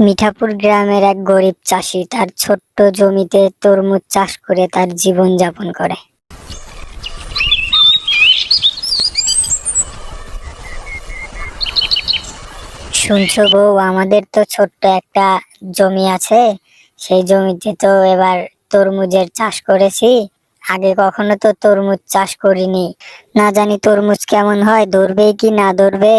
মিঠাপুর গ্রামের এক গরিব চাষি তার ছোট্ট জমিতে তরমুজ চাষ করে তার জীবন যাপন করে। শুনছো বউ, আমাদের তো ছোট্ট একটা জমি আছে। সেই জমিতে তো এবার তরমুজের চাষ করেছি। আগে কখনো তো তরমুজ চাষ করিনি। না জানি তরমুজ কেমন হয় ধরবে কি না ধরবে?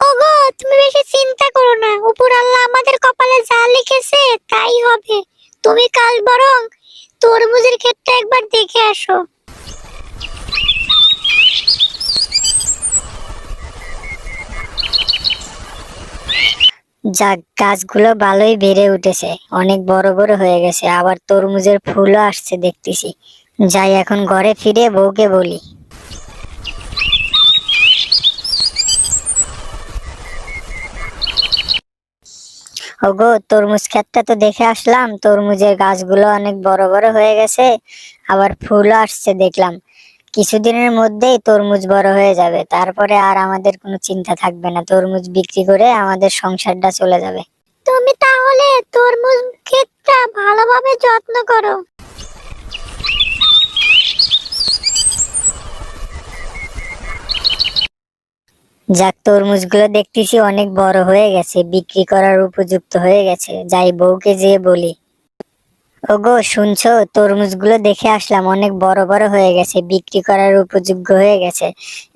ওগো তুমি বেশি চিন্তা করো না। উপর আল্লাহ আমাদের কপালে যা লিখেছে, তাই হবে। তুমি কাল বরং তরমুজের ক্ষেতটা একবার দেখে আসো। যাক, গাছগুলো ভালোই বেড়ে উঠেছে। অনেক বড় বড় হয়ে গেছে। আবার তরমুজের ফুলও আসছে দেখতেছি। যাই, এখন ঘরে ফিরে বউকে বলি। ওগো, তরমুজ ক্ষেতটা তো দেখে আসলাম। তরমুজের গাছগুলো অনেক বড় বড় হয়ে গেছে, আবার ফুলও আসছে দেখলাম। কিছুদিনের মধ্যেই তরমুজ বড় হয়ে যাবে, তারপরে আর আমাদের কোনো চিন্তা থাকবে না। তরমুজ বিক্রি করে আমাদের সংসারটা চলে যাবে। তুমি তাহলে তরমুজ ক্ষেতটা ভালোভাবে যত্ন করো। যাক, তরমুজগুলো দেখতেছি অনেক বড় হয়ে গেছে, বিক্রি করার উপযুক্ত হয়ে গেছে। যাই, বউকে যেয়ে বলি। ওগো, শুনছো? তরমুজগুলো দেখে আসলাম, অনেক বড় বড় হয়ে গেছে, বিক্রি করার উপযোগ্য হয়ে গেছে।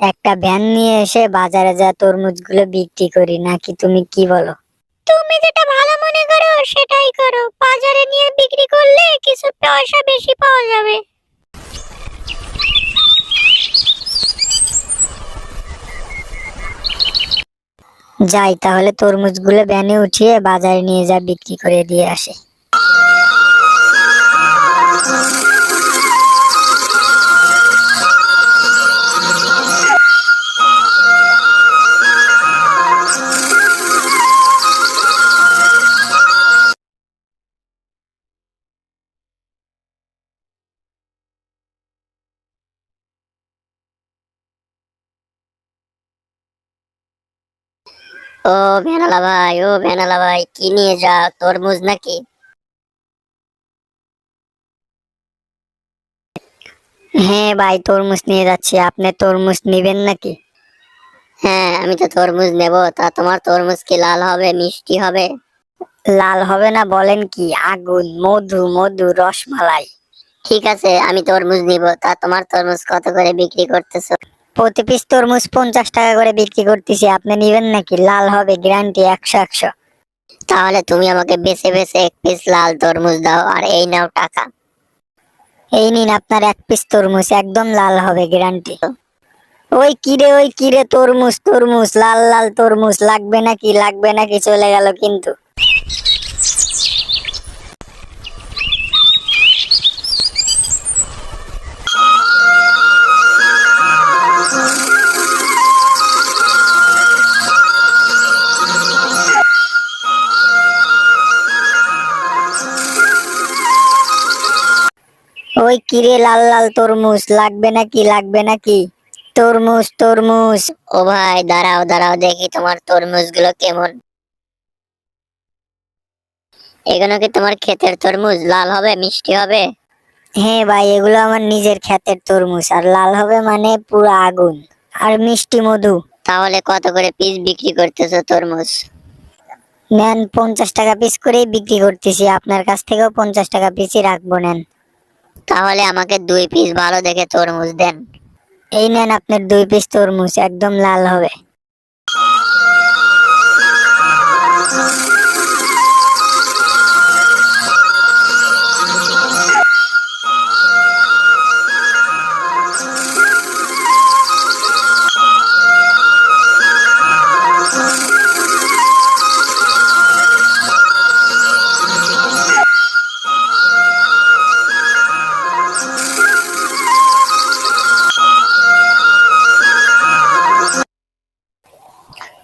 একটা ভ্যান নিয়ে এসে বাজারে যা তরমুজগুলো বিক্রি করি, নাকি তুমি কি বলো? তুমি যেটা ভালো মনে করো, সেটাই করো। বাজারে নিয়ে বিক্রি করলে কিছু পয়সা বেশি পাওয়া যাবে। যাই তাহলে তরমুজগুলো ভ্যানে উঠিয়ে বাজারে নিয়ে যা বিক্রি করে দিয়ে আসে। ও ভ্যানালা ভাই, ও ভ্যানালা ভাই, কি নিয়ে যাও, তরমুজ নাকি? হ্যাঁ ভাই, তরমুজ নিয়ে যাচ্ছি। আপনি তরমুজ নিবেন নাকি? হ্যাঁ আমি তো তরমুজ নেব। তা তোমার তরমুজ কি লাল হবে, মিষ্টি হবে? লাল হবে না, বলেন কি? আগুন, মধু মধু, রসমালাই। ঠিক আছে, আমি তরমুজ নিব। তা তোমার তরমুজ কত করে বিক্রি করতেছো? প্রতি পিস তরমুজ পঞ্চাশ টাকা করে বিক্রি করতেছি। আপনি নিবেন নাকি? লাল হবে গ্যারান্টি একশো একশো। তাহলে তুমি আমাকে বেছে বেছে এক পিস লাল তরমুজ দাও আর এই নাও টাকা। এই নিন আপনার এক পিস তরমুজ, একদম লাল হবে গ্যারান্টি ওই কিরে ওই কিরে তরমুজ তরমুজ, লাল লাল তরমুজ, লাগবে নাকি? লাগবে নাকি? চলে গেল কিন্তু। ওই কিরে লাল লাল তরমুজ? লাগবে নাকি? লাগবে নাকি? তরমুজ তরমুজ। ও ভাই দাঁড়াও দাঁড়াও দেখি তোমার তরমুজগুলো কেমন। এগুলো কি তোমার ক্ষেতের তরমুজ? লাল হবে মিষ্টি হবে? হ্যাঁ ভাই এগুলো আমার নিজের ক্ষেতের তরমুজ আর লাল হবে মানে পুরো আগুন আর মিষ্টি মধু। তাহলে কত করে পিস বিক্রি করতেছো তরমুজ? নেন পঞ্চাশ টাকা পিস করেই বিক্রি করতেছি আপনার কাছ থেকেও পঞ্চাশ টাকা পিসই রাখব নেন। তাহলে আমাকে দুই পিস ভালো দেখে তরমুজ দেন। এই নেন আপনার দুই পিস তরমুজ, একদম লাল হবে।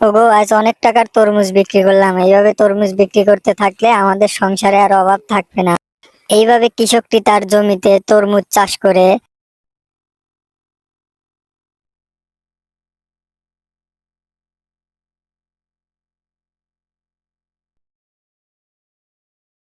ওগো, আজ অনেক টাকার তরমুজ বিক্রি করলাম। এইভাবে তরমুজ বিক্রি করতে থাকলে আমাদের সংসারে আর অভাব থাকবে না। এইভাবে কৃষকটি তার জমিতে তরমুজ চাষ করে